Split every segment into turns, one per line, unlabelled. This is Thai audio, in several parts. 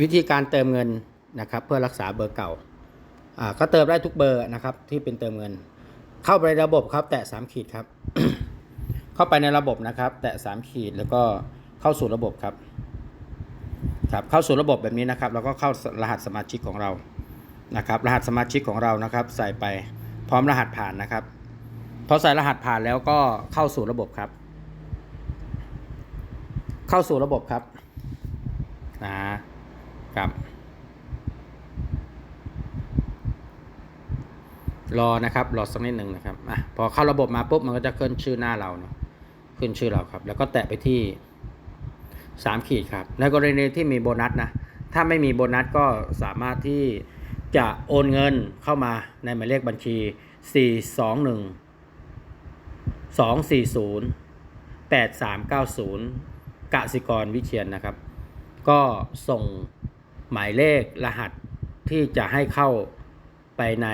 วิธีการเติมเงินนะครับเพื่อรักษาเบอร์เก่าก็เติมได้ทุกเบอร์นะครับที่เป็นเติมเงิน เข้าไปในระบบครับ แตะ3ขีดครับ เข้าไปในระบบนะครับ แตะ3ขีดแล้วก็เข้าสู่ระบบครับครับเข้าสู่ระบบแบบนี้นะครับแล้วก็เข้ารหัสสมาชิกของเรานะครับ รหัสสมาชิกของเรานะครับ ใส่ไปพร้อมรหัสผ่านนะครับพอใส่รหัสผ่านแล้วก็เข้าสู่ระบบครับ เข้าสู่ระบบครับนะ ครับ รอนะครับ รอสักนิดหนึ่งนะครับอะพอเข้าระบบมาปุ๊บมันก็จะขึ้นชื่อหน้าเราเนาะขึ้นชื่อเราครับ แล้วก็แตะไปที่สามขีดครับ ในกรณีที่มีโบนัสนะ ถ้าไม่มีโบนัสก็สามารถที่จะโอนเงินเข้ามาในหมายเลขบัญชี 421 240 8390กสิกรวิเชียนนะครับ ก็ส่ง หมายเลขรหัสที่จะให้เข้าไปใน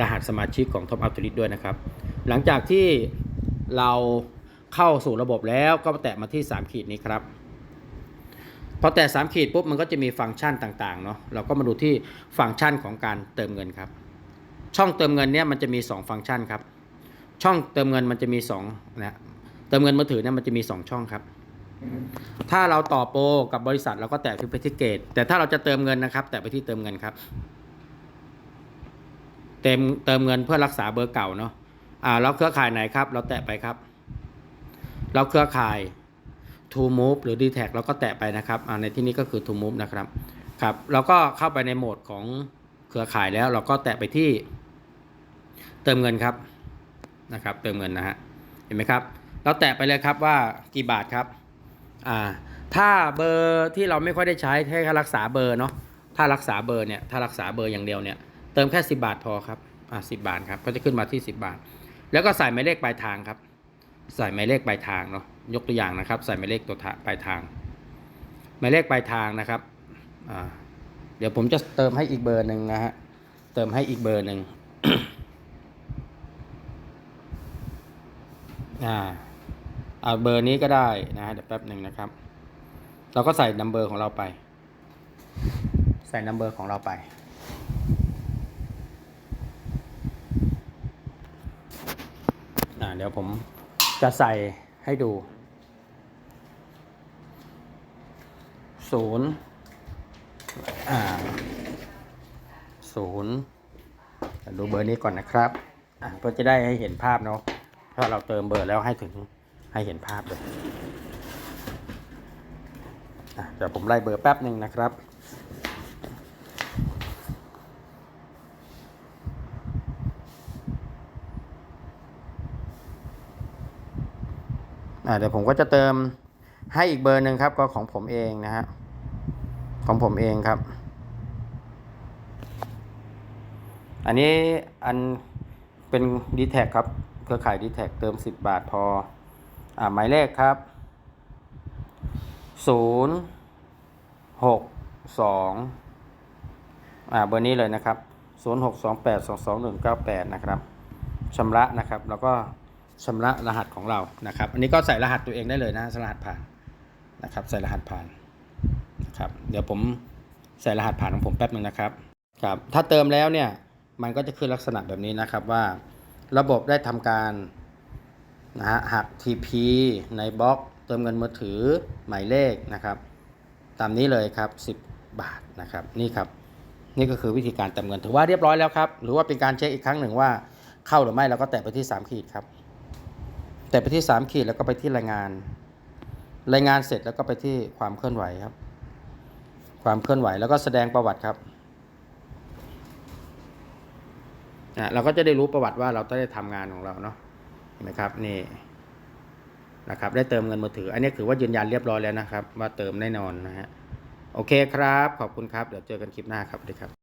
รหัสสมาชิกของ Top Up t o l i t ด้วยนะครับ หลังจากที่เราเข้าสู่ระบบแล้วก็แตะมาที่ 3 ขีดนี้ครับ พอแตะ3ขีดปุ๊บมันก็จะมีฟังก์ชันต่างๆเนาะเราก็มาดูที่ฟังก์ชันของการเติมเงินครับ ช่องเติมเงินเนี่ยมันจะมี 2 ฟังก์ชันครับ ช่องเติมเงินมันจะมี2นะเติมเงินมือถือเนี่ยมันจะมี 2 ช่องครับ ถ้าเราต่อโปรกับบริษัทเราก็แตะที่ไปที่เกตแต่ถ้าเราจะเติมเงินนะครับ แตะไปที่เติมเงินครับ เติมเติมเงินเพื่อรักษาเบอร์เก่าเนาะอ่าแล้วเครือข่ายไหนครับ เราแตะไปครับ เราเครือข่าย To Move หรือ d t แทเราก็แตะไปนะครับอ่าในที่นี้ก็คือ To Move นะครับครับเราก็เข้าไปในโหมดของเครือข่ายแล้ว เราก็แตะไปที่ เติมเงินครับนะครับ เติมเงินนะฮะเห็นไหมครับ เราแตะไปเลยครับว่ากี่บาทครับ อ่าถ้าเบอร์ที่เราไม่ค่อยได้ใช้แค่รักษาเบอร์เนาะถ้ารักษาเบอร์เนี่ยถ้ารักษาเบอร์อย่างเดียวเนี่ยเติมแค่ 10 บาทพอครับอ่าสิบาทครับก็จะขึ้นมาที่ 10 บาท แล้วก็ใส่หมายเลขปลายทางครับ ใส่หมายเลขปลายทางเนาะยกตัวอย่างนะครับ ใส่หมายเลขตัวปลายทาง หมายเลขปลายทางนะครับอ่าเดี๋ยวผมจะเติมให้อีกเบอร์หนึ่งนะฮะเติมให้อีกเบอร์หนึ่งอ่า เอาเบอร์นี้ก็ได้นะฮะเดี๋ยวแป๊บหนึ่งนะครับ เราก็ใส่นัมเบอร์ของเราไป ใส่นัมเบอร์ของเราไป อ่าเดี๋ยวผมจะใส่ให้ดูศูนย์อ่าศูนย์ดูเบอร์นี้ก่อนนะครับ อ่าเพื่อจะได้ให้เห็นภาพเนาะถ้าเราเติมเบอร์แล้วให้ถึง ให้เห็นภาพเลยเดี๋ยวผมไล่เบอร์แป๊บหนึ่งนะครับเดี๋ยวผมก็จะเติมให้อีกเบอร์หนึ่งครับก็ของผมเองนะฮะของผมเองครับ อันนี้อันเป็น d t แท็ครับเครือข่าย d t แท็เติม 10 บาทพอ อ่าหมายเลขครับ 0 6 2อ่าเบอร์นี้เลยนะครับ 0 6 2 8 2 2 1 9 8 นะครับชำระนะครับ แล้วก็ชำระรหัสของเรานะครับ อันนี้ก็ใส่รหัสตัวเองได้เลยนะรหัสผ่านนะครับ ใส่รหัสผ่านนะครับ เดี๋ยวผมใส่รหัสผ่านของผมแป๊บหนึ่งนะครับครับ ถ้าเติมแล้วเนี่ยมันก็จะขึ้นลักษณะแบบนี้นะครับว่า ระบบได้ทำการ นะฮะหัก TP ในบล็อกเติมเงินมือถือหมายเลขนะครับ ตามนี้เลยครับ 10 บาทนะครับนี่ครับ นี่ก็คือวิธีการเติมเงินถือว่าเรียบร้อยแล้วครับ หรือว่าเป็นการเช็คอีกครั้งหนึ่งว่าเข้าหรือไม่เราก็แตะไปที่ 3 ขีดครับ แตะไปที่ 3 ขีดแล้วก็ไปที่รายงาน รายงานเสร็จแล้วก็ไปที่ความเคลื่อนไหวครับ ความเคลื่อนไหวแล้วก็แสดงประวัติครับนะเราก็จะได้รู้ประวัติว่าเราได้ทำงานของเราเนาะ นไหมครับนี่นะครับได้เติมเงินมือถือ อันนี้ถือว่ายืนยันเรียบร้อยแล้วนะครับ ว่าเติมแน่นอนนะฮะโอเคครับ ขอบคุณครับ เดี๋ยวเจอกันคลิปหน้าครับสวัสดีครับ